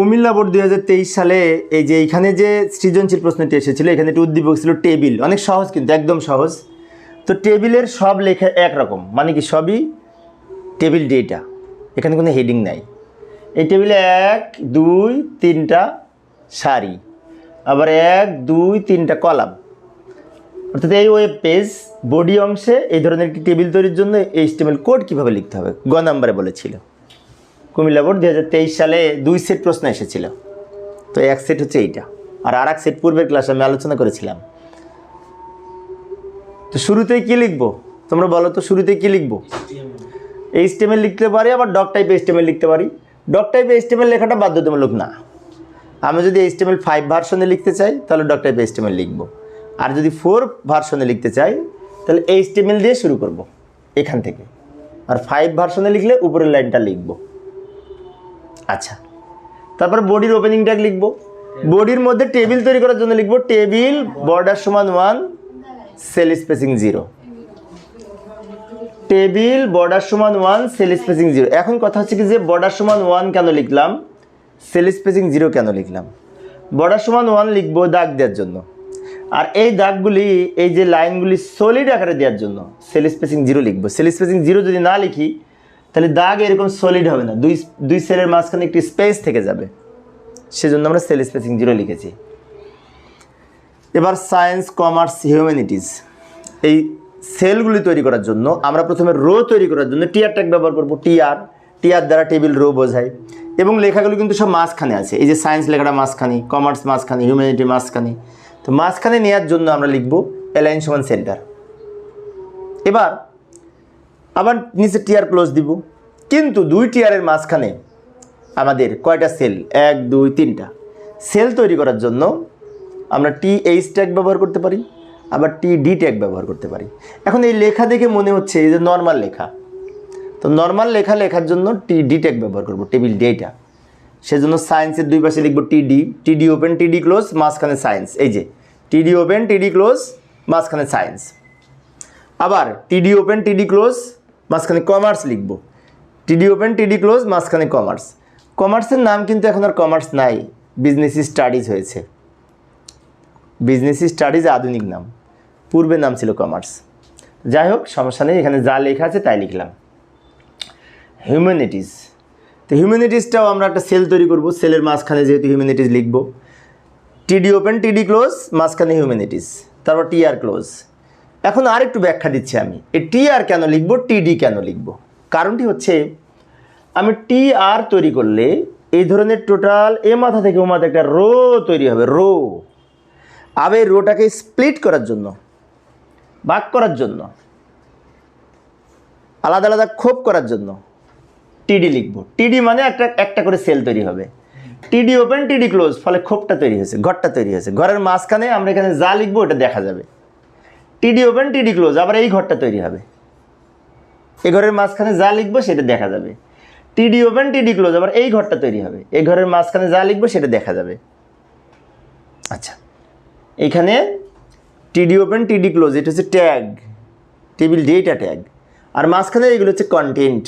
Comilla board দুই হাজার তেইশ সালে এই যে এইখানে যে সৃজনশীল প্রশ্নটি এসেছিল, এখানে একটি উদ্দীপক ছিল টেবিল। অনেক সহজ কিন্তু, একদম সহজ। তো টেবিলের সব লেখা একরকম মানে কি সবই টেবিল ডেটা। এখানে কোনো হেডিং নাই। এই টেবিলে এক, দুই, তিনটা সারি, আবার এক, দুই, তিনটা কলাম। অর্থাৎ এই ওয়েব পেজ বডি অংশে এই ধরনের একটি টেবিল তৈরির জন্য এই স্টেমেল কোড কীভাবে লিখতে হবে? গ নাম্বারে বলেছিল। কুমিল্লা বোর্ড দুই হাজার তেইশ সালে দুই সেট প্রশ্ন এসেছিল। তো এক সেট হচ্ছে এইটা। আর আর এক সেট পূর্বের ক্লাসে আমি আলোচনা করেছিলাম। তো শুরুতেই কী লিখব? তোমরা বলো তো, শুরুতেই কী লিখব? এই এইচটিএমএল লিখতে পারি, আবার ডক টাইপ এইচটিএমএল লিখতে পারি। ডক টাইপ এইচটিএমএল লেখাটা বাধ্যতামূলক না। আমি যদি এইচটিএমএল ফাইভ ভার্সনে লিখতে চাই, তাহলে ডক টাইপ এইচটিএমএল লিখব। আর যদি ফোর ভার্সনে লিখতে চাই, তাহলে এইচটিএমএল দিয়ে শুরু করব, এখান থেকে। আর ফাইভ ভার্সনে লিখলে উপরের লাইনটা লিখব। আচ্ছা। তারপর বডির ওপেনিং ট্যাগ লিখব বডির মধ্যে টেবিল তৈরি করার জন্য লিখব টেবিল বর্ডার সমান one cell spacing zero table border সমান ওয়ান সেল স্পেসিং জিরো এখন কথা হচ্ছে কি যে বর্ডার সমান ওয়ান কেন লিখলাম? সেল স্পেসিং জিরো কেন লিখলাম? বর্ডার সমান ওয়ান লিখব দাগ দেওয়ার জন্য। আর এই দাগগুলি এই যে লাইনগুলি সলিড আকারে দেওয়ার জন্য সেল স্পেসিং জিরো লিখব। সেল স্পেসিং জিরো যদি না লিখি তাহলে দাগ এরকম সলিড হবে না। দুই দুই সেলের মাঝখানে একটি স্পেস থেকে যাবে। সেজন্য আমরা সেল স্পেসিং জিরো লিখেছি। এবার সায়েন্স কমার্স হিউম্যানিটিস এই সেলগুলি তৈরি করার জন্য আমরা প্রথমে রো তৈরি করার জন্য টিআর ট্যাগ ব্যবহার করব। টিআর টিআর দ্বারা টেবিল রো বোঝায়। এবং লেখাগুলো কিন্তু সব মাঝখানে আছে। এই যে সায়েন্স লেখাটা মাঝখানে কমার্স মাঝখানে হিউম্যানিটি মাঝখানে। তো মাঝখানে নেওয়ার জন্য আমরা লিখব অ্যালাইন সমান সেন্টার এবার আবার নিচে টিয়ার ক্লোজ দিব। কিন্তু দুই টিয়ারের মাঝখানে আমাদের কয়টা সেল এক, দুই, তিনটা। সেল তৈরি করার জন্য আমরা টি এইচ ট্যাগ ব্যবহার করতে পারি, আবার টি ডি ট্যাগ ব্যবহার করতে পারি। এখন এই লেখা দেখে মনে হচ্ছে এই যে নর্মাল লেখা। তো নর্মাল লেখা লেখার জন্য টি ডি ট্যাগ ব্যবহার করব টেবিল ডেটা সেজন্য সায়েন্সের দুই পাশে লিখব টিডি টিডি ওপেন টিডি ক্লোজ মাঝখানে সায়েন্স এই যে টিডি ওপেন টিডি ক্লোজ মাঝখানে সায়েন্স আবার টিডি ওপেন টিডি ক্লোজ মাঝখানে কমার্স লিখব। টিডি ওপেন টিডি ক্লোজ মাঝখানে কমার্স কমার্সের নাম কিন্তু এখন আর কমার্স নাই। বিজনেস স্টাডিজ হয়েছে। বিজনেস স্টাডিজ আধুনিক নাম। পূর্বে নাম ছিল কমার্স যাই হোক, সমস্যা নেই, এখানে যা লেখা আছে তাই লিখলাম। হিউম্যানিটিস তো হিউম্যানিটিসটাও আমরা একটা সেল তৈরি করব। সেলের মাঝখানে যেহেতু হিউম্যানিটিস লিখব। টিডি ওপেন টিডি ক্লোজ মাঝখানে হিউম্যানিটিস তারপর টিআর ক্লোজ এখন আর একটু ব্যাখ্যা দিচ্ছি আমি। এই টি আর কেন লিখব, টিডি কেন লিখব? কারণটি হচ্ছে, আমি টি আর তৈরি করলে এই ধরনের টোটাল এ মাথা থেকে ও মাথা একটা রো তৈরি হবে, রো। এই রোটাকে স্প্লিট করার জন্য, ভাগ করার জন্য, আলাদা আলাদা খোপ করার জন্য টিডি লিখব। টিডি মানে একটা একটা করে সেল তৈরি হবে। টিডি ওপেন, টিডি ক্লোজ, ফলে খোপটা তৈরি হয়েছে, ঘরটা তৈরি হয়েছে। ঘরের মাঝখানে আমরা এখানে যা লিখব, ওটা দেখা যাবে। টিডি ওপেন টিডি ক্লোজ আবার এই ঘরটা তৈরি হবে। এই ঘরের মাঝখানে যা লিখব সেটা দেখা যাবে। টিডি ওপেন টিডি ক্লোজ আবার এই ঘরটা তৈরি হবে। এই ঘরের মাঝখানে যা লিখব সেটা দেখা যাবে। আচ্ছা এখানে টিডি ওপেন টিডি ক্লোজ এটা হচ্ছে ট্যাগ টেবিল ডেটা ট্যাগ আর মাঝখানে এগুলো হচ্ছে কন্টেন্ট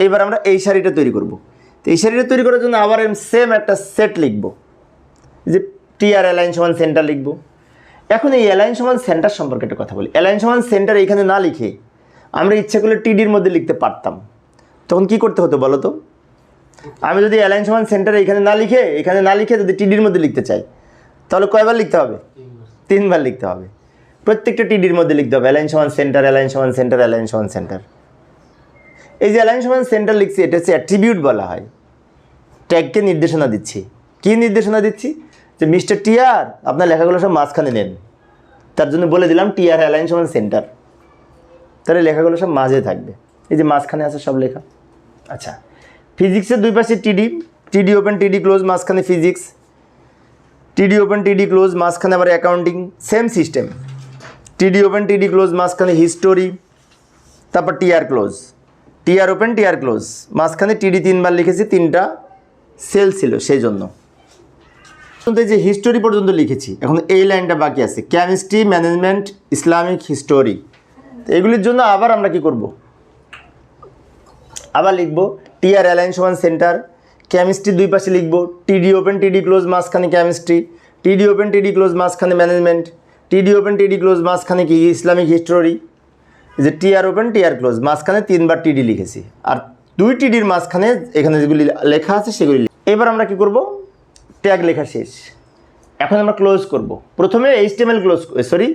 এবার আমরা এই শাড়িটা তৈরি করব। তো এই শাড়িটা তৈরি করার জন্য আবার সেম একটা সেট লিখব। যে টিআর অ্যালাইন সমান সেন্টার লিখব। এখন এই অ্যালাইন সমান সেন্টার সম্পর্কে একটা কথা বলি। অ্যালাইন সমান সেন্টার এখানে না লিখে আমরা ইচ্ছে করলে টিডির মধ্যে লিখতে পারতাম। তখন কি করতে হতো বলো তো আমি যদি অ্যালাইন সমান সেন্টার এখানে না লিখে, এখানে না লিখে যদি টিডির মধ্যে লিখতে চাই, তাহলে কয়বার লিখতে হবে? তিনবার লিখতে হবে। প্রত্যেকটা টিডির মধ্যে লিখতে হবে। অ্যালাইন সমান সেন্টার অ্যালাইন সমান সেন্টার অ্যালাইন সমান সেন্টার এই যে অ্যালাইন সমান সেন্টার লিখছি, এটা হচ্ছে অ্যাট্রিবিউট বলা হয়। ট্যাগকে নির্দেশনা দিচ্ছি। কী নির্দেশনা দিচ্ছি? যে মিস্টার টিআর আপনার লেখাগুলো সব মাঝখানে নেন। তার জন্য বলে দিলাম টিআর অ্যালাইন সমান সেন্টার। তাহলে লেখাগুলো সব মাঝে থাকবে। এই যে মাঝখানে আছে সব লেখা। আচ্ছা ফিজিক্সের দুই পাশে টিডি টিডি ওপেন, টিডি ক্লোজ, মাঝখানে ফিজিক্স। টিডি ওপেন, টিডি ক্লোজ, মাঝখানে আবার accounting, same system. TD open, TD close, মাঝখানে হিস্টোরি, তারপর TR close. TR open TR close. মাঝখানে টিডি তিনবার লিখেছি, তিনটা সেল ছিল সেই জন্য যে হিস্টোরি পর্যন্ত লিখেছি, এখন এই লাইনটা বাকি আছে কেমিস্ট্রি ম্যানেজমেন্ট ইসলামিক হিস্টোরি এগুলির জন্য আবার আমরা কি করব? আবার লিখব টিআর অ্যালাইন সমান সেন্টার কেমিস্ট্রি দুই পাশে লিখব টিডি ওপেন টিডি ক্লোজ মাঝখানে কেমিস্ট্রি টিডি ওপেন টিডি ক্লোজ মাঝখানে ম্যানেজমেন্ট টিডি ওপেন টিডি ক্লোজ মাঝখানে কি ইসলামিক হিস্টোরি যে টিআর ওপেন টিআর ক্লোজ মাঝখানে তিনবার টিডি লিখেছি। আর দুই টিডির মাঝখানে এখানে যেগুলি লেখা আছে সেগুলি এবার আমরা কি করব? ট্যাগ লেখা শেষ। এখন আমরা ক্লোজ করব। প্রথমে HTML close sorry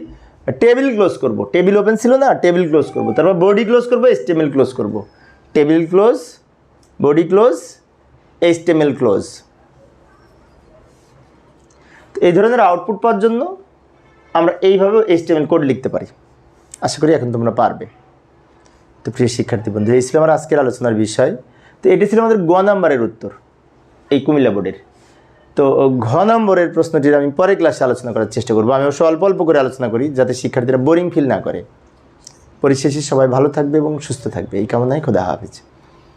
table close করব। টেবিল ওপেন ছিল না, টেবিল ক্লোজ করব। তারপর বডি ক্লোজ করব, এইচটিএমএল ক্লোজ করব। Table close, body close, HTML close. এই ধরনের আউটপুট পাওয়ার জন্য আমরা এইভাবে এইচটিএমএল কোড লিখতে পারি। আশা করি এখন তোমরা পারবে। তো প্রিয় শিক্ষার্থী বন্ধু, এই ছিল আমার আজকের আলোচনার বিষয়। তো এটি ছিল আমাদের গ নাম্বারের উত্তর, এই কুমিল্লা বোর্ডের। তো ঘ নম্বরের প্রশ্নটির আমি পরে ক্লাসে আলোচনা করার চেষ্টা করব। আমি অবশ্য অল্প অল্প করে আলোচনা করি যাতে শিক্ষার্থীরা বোরিং ফিল না করে। পরিশেষে সবাই ভালো থাকবে এবং সুস্থ থাকবে। এই কামনায় খোদা হাফিজ।